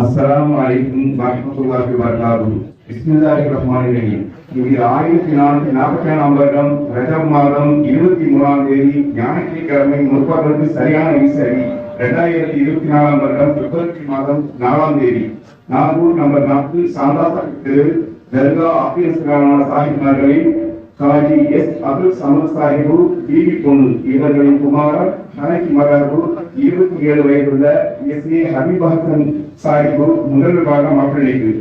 அஸ்ஸலாமு அலைக்கும் வரமத்துல்லாஹி வபரகாத்துஹு. பிஸ்மில்லாஹிர் ரஹ்மானிர் ரஹீம். இது ஆயிரத்தி நானூத்தி நாற்பத்தி ஏழாம் வருடம் ரஜப் மாதம் இருபத்தி மூணாம் தேதி ஞாயிற்றுக்கிழமை முற்பகலுக்கு சரியான விசரி இரண்டாயிரத்தி இருபத்தி நாலாம் வருடம் பிப்ரவரி மாதம் நாலாம் தேதி. நாகூர் நம்பர் நான்கு சாந்தா தெரு தர்கா ஆபீஸ்கரான சாஹிப்மார்களின் காஜி எஸ் அப்துல் சமத் சாஹிபு பிபி பொண்ணு இவர்களின் குமாரர் ஹனகி மகாபூர் இருபத்தி ஏழு வயதுள்ள எஸ் ஏ ஹபீப் சாஹிபு முதல் விபாக மாப்பிள்ளைக்கு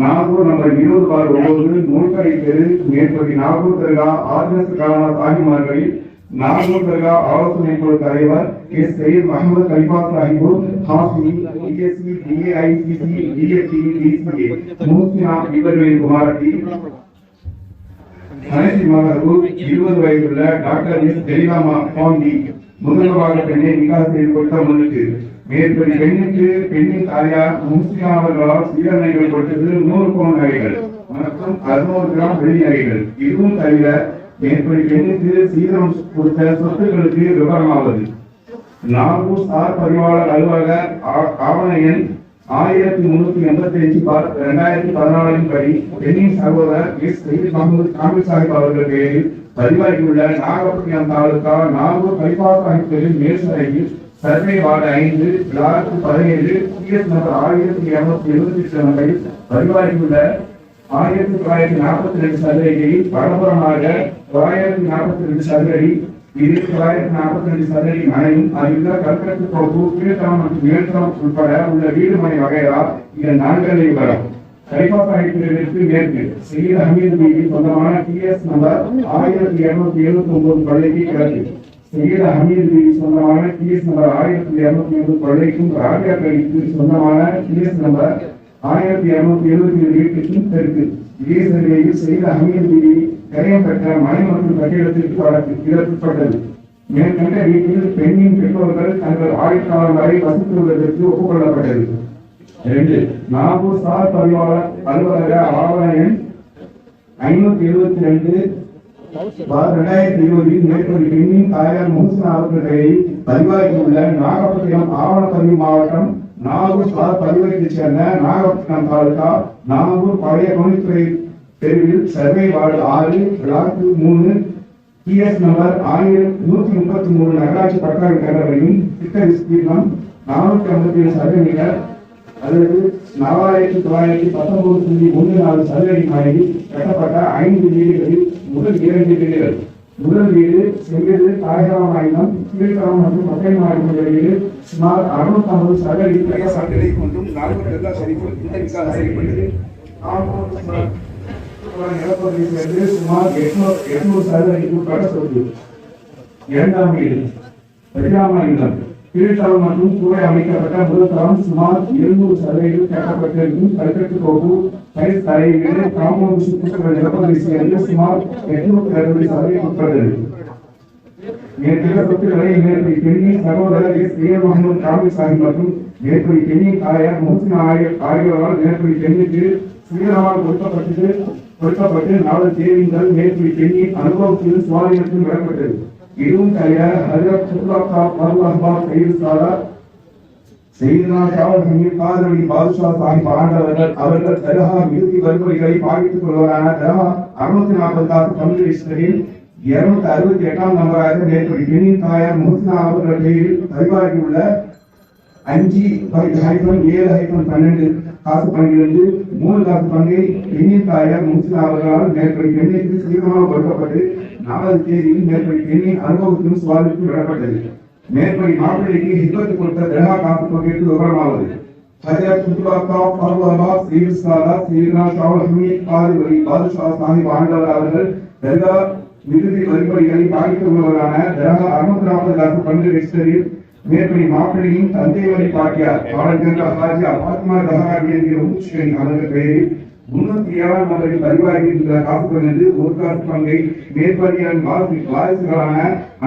நாகூர் நம்பர் இருபது பார் ஒன்பது நூற்கடை தெரு மேற்படி நாகூர் தர்கா ஆர்எஸ் காலான சாஹிமார்களில் நாகூர் தர்கா ஆலோசனை குழு தலைவர் எஸ் சையத் முகமது கலிஃபா சாஹிபு ஹாஃபி டிஎஸ்சி டிஏஐசிசி டிஎஸ்சி டிசிஏ மூசினா இவர்களின் குமாரட்டி. கணேசி மகர்வு இருபது வயதுள்ள டாக்டர் எஸ் தெலிகாமா பாண்டி. முதல்வாக பெண்ணை நிகா செய்யப்பட்ட முன்னுக்கு. மேற்படி பெண்ணுக்கு பெண்ணின் தாயார் முஸ்லிம் அவர்களால் சீரணைகள் கொடுத்தது நூறு பவுன் நகைகள் மற்றும் அறுநூறு கிராம் வெள்ளி நகைகள் இதுவும் தவிர மேற்படி பெண்ணுக்கு சீரம் கொடுத்த சொத்துக்களுக்கு விவரமாவது. நாகூர் சார் பதிவாளர் அலுவலக ஆ- ஆவண எண் ஆயிரத்தி முன்னூத்தி எண்பத்தி அஞ்சு பார் இரண்டாயிரத்தி பதினாலின் படி பெண்ணின் சகோதரர் எஸ். சையீத் முகமது காமில் சாஹிப் அவர்கள் பேரில் பதிவாகியுள்ள நாகப்பட்டினம் தாலுகா நாகூர் கலிஃபா சாஹிப் மேல்சரையில் சர்வே வார்டு ஐந்து விழாக்கு பதினேழு சிஎஸ் நம்பர் ஆயிரத்தி இருநூத்தி எழுபத்தி எட்டு நம்பரில் பதிவாகியுள்ள ஆயிரத்தி தொள்ளாயிரத்தி நாற்பத்தி ரெண்டு சதுரடியில் வடபுறமாக தொள்ளாயிரத்தி நாற்பத்தி ரெண்டு சதுரடி இது தொள்ளாயிரத்தி நாற்பத்தி ரெண்டு சதுரடி மனையும் அதில் கல்கட்டு கோப்பு கீழ்த்தளம் மற்றும் மேல்தளம் உட்பட உள்ள வீடு மனை வகையா இதன் நான்கரை வரும். கலிஃபா சாஹிப்பிற்கு மேற்கு. சையீத் அமீது பீவி சொந்தமான டிஎஸ் நம்பர் ஆயிரத்தி இருநூத்தி எழுபத்தி ஒன்பது கொள்ளைக்கு கிழக்கு. சையீத் அமீது பீவி சொந்தமான டிஎஸ் நம்பர் ஆயிரத்தி இருநூத்தி எழுபது கொள்ளைக்கும் ராஜா கலிக்கு சொந்தமான டிஎஸ் நம்பர் ஆயிரத்தி இருநூத்தி எழுபத்தி ஏழு வீட்டுக்கும் தெற்கு. இதே சர்வேயில் சையீத் அமீது பீவி கரையம் பெற்ற மனை மற்றும் கட்டிடத்திற்கு வழக்கு இதற்குட்பட்டது மேற்கண்ட வீட்டில் பெண்ணின் பெற்றோர்கள் தங்கள் ஆயுட்காலம் வரை வசித்துள்ளதற்கு ஒப்புக்கொள்ளப்பட்டது. ரெண்டு நாகூர் சார் பதிவாளர் அலுவலக ஆவண எண் ஐநூத்தி எழுபத்தி ரெண்டு பார் இரண்டாயிரத்தி இருபதில் மேற்படி பெண்ணின் தாயார் முகசன் அவர்களை பதிவாகியுள்ள நாகப்பட்டினம் ஆவணப்பதிவு மாவட்டம் நாகூர் சார் பதிவைக்கு சேர்ந்த நாகப்பட்டினம் தாலுகா நாகூர் பழைய கவுனித்துறை தெருவில் சர்வே வார்டு ஆறு பிளாக் மூணு டிஎஸ் நம்பர் ஆயிரத்தி நூத்தி முப்பத்தி மூணு நகராட்சி பட்டாளி நகரையும் திட்ட விஸ்தீர்ணம் நானூத்தி ஐம்பத்தி ஏழு சதுர மீட்டர். அல்லது நாலாயிரத்தி தொள்ளாயிரத்தி பத்தொன்பது புள்ளி ஒன்று நாலு சதுரடி மனையில் கட்டப்பட்ட ஐந்து வீடுகளில் முதல் இரண்டு வீடுகள். முதல் வீடு செங்கது தாயகமாயினம் கீழ்த்தரம் மற்றும் பட்டை மாடி வீடு. சுமார் அறுநூத்தி ஐம்பது சதுரடி சதுரடி கொண்டும் நாற்பத்தி எல்லா சரிப்பு இந்த விசாரணை செய்யப்பட்டது ஆம்பூர் சுமார் எட்நூறு எட்நூறு சதுரடிக்கு உட்பட்ட சொத்து. இரண்டாம் வீடு பரிணாம இல்லம் கீழ்த்தளம் மற்றும் கூரை அமைக்கப்பட்ட முதல் தளம் சுமார் இருநூறு சதவீதம் கட்டப்பட்டிருக்கும் கல்கட்டு கோபு டைல்ஸ் தலையீடு வீடு காம்பவுண்ட் சுற்றுப்புற நிலப்பகுதி சேர்ந்து சுமார் எட்நூத்தி அறுபது சதவீதம் உட்பட்டது. மேற்கண்ட சொத்துக்களை மேற்படி பெண்ணின் சகோதரர் எஸ். ஏ. முகமது காமி சாஹிப் மற்றும் மேற்படி பெண்ணின் தாயார் ஆகியோரால் மேற்படி பெண்ணுக்கு சீரமாக கொடுக்கப்பட்டது கொடுக்கப்பட்டு நாலு தேவிங்கள் மேற்படி பெண்ணின் அனுபவத்தில் சுவாதீனத்தில் விடப்பட்டது இதுவும் தவிர ஹஜரத் சுல்லாஹா சாப் சையது சாலா காதலி பாதுஷா சாஹிப் ஆண்டவர்கள் அவர்கள் தர்ஹா இறுதி வழிமுறைகளை பாதித்துக் கொள்வதான தர்ஹா அறுநூத்தி நாற்பது காசு தமிழ் ரிஜிஸ்டரில் இருநூத்தி அறுபத்தி எட்டாம் நம்பராக மேற்படி பெண்ணின் தாயார் அவர்கள் பெயரில் பதிவாகியுள்ள அஞ்சு ஹைபன் ஏழு ஹைபன் பன்னெண்டு காசு பங்கிலிருந்து மூணு காசு பங்கை பெண்ணின் தாயார் முஸ்லிம் அவர்களால் மேற்படி பெண்ணிற்கு சீக்கிரமாக கொடுக்கப்பட்டு நாலாவது தேதியில் மேற்படி பெண்ணின் அனுபவத்திலும் சுவாதிக்கும் விடப்பட்டது மேற்படி மாப்பிள்ளைக்கு ஹிபத்து கொடுத்த திரகா காப்பு தொகைக்கு விவரமாவது. ஹஜரத் சுத்துலாக்கா பர்வபா ஸ்ரீவிஸ்தாலா சீர்னா ஷாவுல் ஹமீத் பாதிபதி பாதுஷா சாஹிப் ஆண்டவர் அவர்கள் தர்கா விருதி வழிபடிகளை பாதிக்க உள்ளவரான திரகா அறுநூத்தி நாற்பது காசு பங்கு ரெஜிஸ்டரில் மேற்படி மாப்பிள்ளையின் தந்தை வழி பாட்டியார் பாடல் கேட்ட ஹாஜி அபாத்மா தஹராபி என்கிற உச்சகணி அவர்கள் பெயரில் முன்னூத்தி ஏழாம் நபரில் பதிவாகியிருக்கிற காசு பங்கிலிருந்து ஒரு காசு பங்கை மேற்படியான் வாசி வாரிசுகளான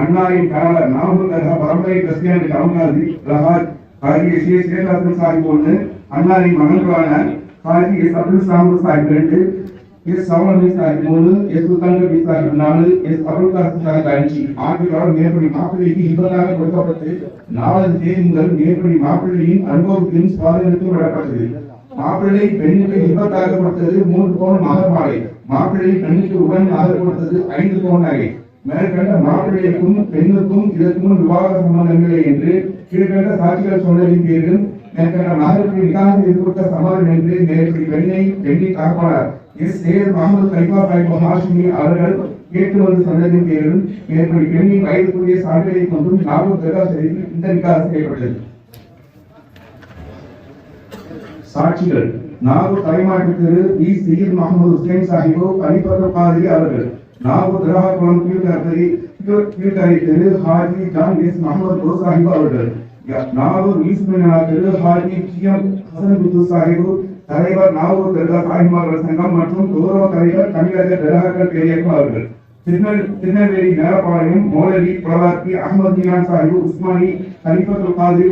அண்ணாவின் கணவர் நாகூர் தர்கா பரம்பரை கிறிஸ்டியானி கமல்நாதி ரஹாத் காரிய ஸ்ரீ சேகாசன் சாஹிப் ஒன்று அண்ணாவின் மகன்களான காரி சபுல் சாமர் சாஹிப் ரெண்டு எஸ். சவணி சாஹிப் மூணு எஸ். சுல்தான் பி சாஹிப் நாலு எஸ். அருள் காசிம் சாஹிப் அஞ்சு. ஆண்டுகளால் மேற்படி மாப்பிள்ளைக்கு இன்பதாக கொடுக்கப்பட்டு நாலாவது தேதி முதல் மேற்படி மாப்பிள்ளையின் அனுபவத்தின் சுவாதீனத்தில் விடப்பட்டது மாப்பிள்ளை பெண்ணுக்கு இன்பத்தாக கொடுத்தது மூன்று பவுன் மகர் மாப்பிள்ளை பெண்ணுக்கு உடன் ஆதரவு கொடுத்தது ஐந்து பவுன் நகை மேற்கண்ட மாப்பிள்ளைக்கும் பெண்ணுக்கும் இதற்கும் விவாக சம்பந்தமில்லை என்று கீழ்கண்ட சாட்சிகள் சொன்னதின் பேரில் மேற்கண்ட மகருக்கு நிகாக செய்து சமாதம் என்று நேற்று பெண்ணை பெண்ணின் காப்பாளர் எஸ். சேர் முகமது கலிஃபா சாஹிப் மகாஷ்மி அவர்கள் கேட்டு வந்து சொன்னதின் பேரில் மேற்படி பெண்ணின் வயதுக்குரிய சான்றிதழை கொண்டும் நாகூர் தர்கா ஷரீஃபில் இந்த நிகாக செய்யப்பட்டது. சாட்சிகள். நாகூர் தலைமாட்டு திரு இ சையீத் முகமது ஹுசைன் சாஹிபு அலிபர் பாதிரி அவர்கள். நாகூர் திராகுளம் கீழ்கரை கீழ்கரை திரு ஹாஜி ஜான் எஸ். முகமது குரு சாஹிபு அவர்கள். நாகூர் ஈஸ்மினா திரு ஹாஜி டி. எம். ஹசன் குத்து சாஹிபு தலைவர் நாகூர் தர்கா சாஹிமார்கள் சங்கம் மற்றும் கௌரவ தலைவர் தமிழக தர்காக்கள் பேரியக்கம் அவர்கள். திருநெல் திருநெல்வேலி மேலப்பாளையம் மௌலவி புலவாக்கி அகமது மீனான் சாஹிபு உஸ்மானி கலிபத்துல் காதிரி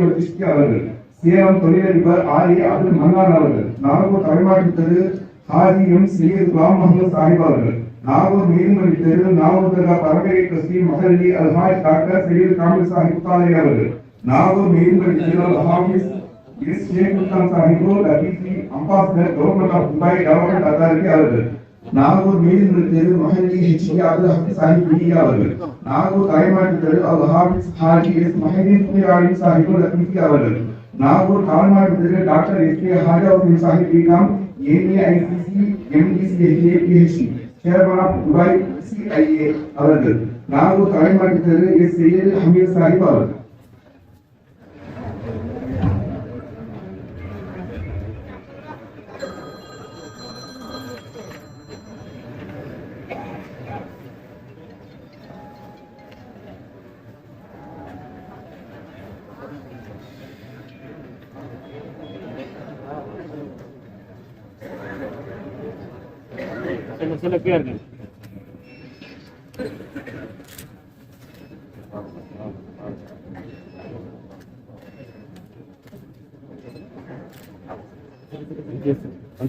அவர்கள். சேலம் தொழிலதிபர் ஆரி அப்துல் மன்னான் அவர்கள் நாகூர் தலைமாட்டு ஹாஜி எம் சையீத் குலாம் முகமது சாஹிப் அவர்கள் நாகூர் நீதிமன்ற தெரு நாகூர் தர்கா பரம்பரை ட்ரஸ்டி மஹல்லி அல்ஹாஜ் டாக்டர் சையீத் காமில் சாஹிப் தாலே அவர்கள் நாகூர் நீதிமன்ற தெரு Hafiz S Sheikh உஸ்தான் Sahib லபீசி ambassador government of Mumbai development authority அவர்கள் நாகூர் நீதிமன்ற தெரு மஹல்லி ஹெச்டி அப்துல் ஹபீஸ் சாஹிப் பிடியா அவர்கள் நாகூர் தலைமாட்டு தெரு அல் ஹாஃபிஸ் ஹாஜி எஸ் மஹதீன் குமிராலி சாஹிபு லபீசி அவர்கள் Nagore கால்மாடு Thiru doctor S K Khaja Hussain Sahib BCom APICC MTCA PhD chairman of Dubai CIA அவர்கள் நாகூர் தலைமாட்டு திரு எஸ் சையது ஹமீத் சாஹிப் அவர்கள் சொல்ல சொல்ல பேருங்க One no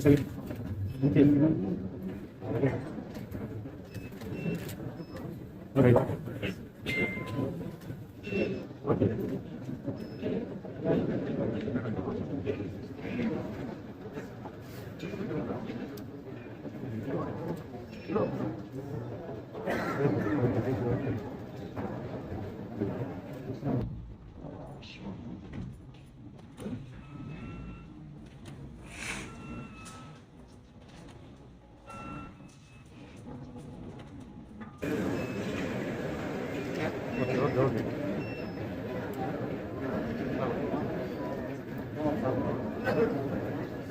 se. Okay.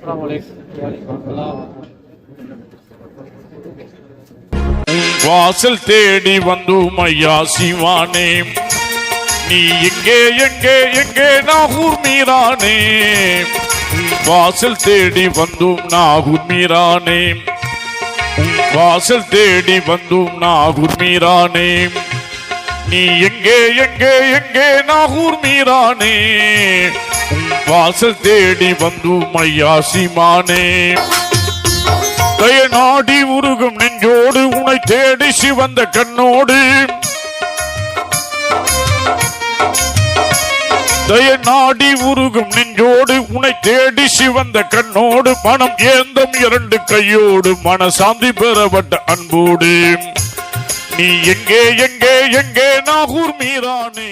Assalamu alaikum. வாசல் தேடி வந்தோம் ஐயா சிவானே. நீ எங்கே எங்கே எங்கே நாகூர் மீரானே. வாசல் தேடி வந்தோம் நாகூர் மீரானே. வாசல் தேடி வந்தோம் நாகூர் மீரானே. நீ எங்கே எங்கே எங்கே நாகூர் மீரானே. வாசல் தேடி வந்தோம் ஐயா சிமானே தய நாடி உருகும் நெஞ்சோடு தேடி சிவந்த கண்ணோடு. தய நாடி உருகும் நெஞ்சோடு உனை தேடி சிவந்த கண்ணோடு மனம் ஏந்தம் இரண்டு கையோடு மனசாந்தி பெறப்பட்ட அன்போடு. நீ எங்கே எங்கே எங்கே நாகூர் மீரானே?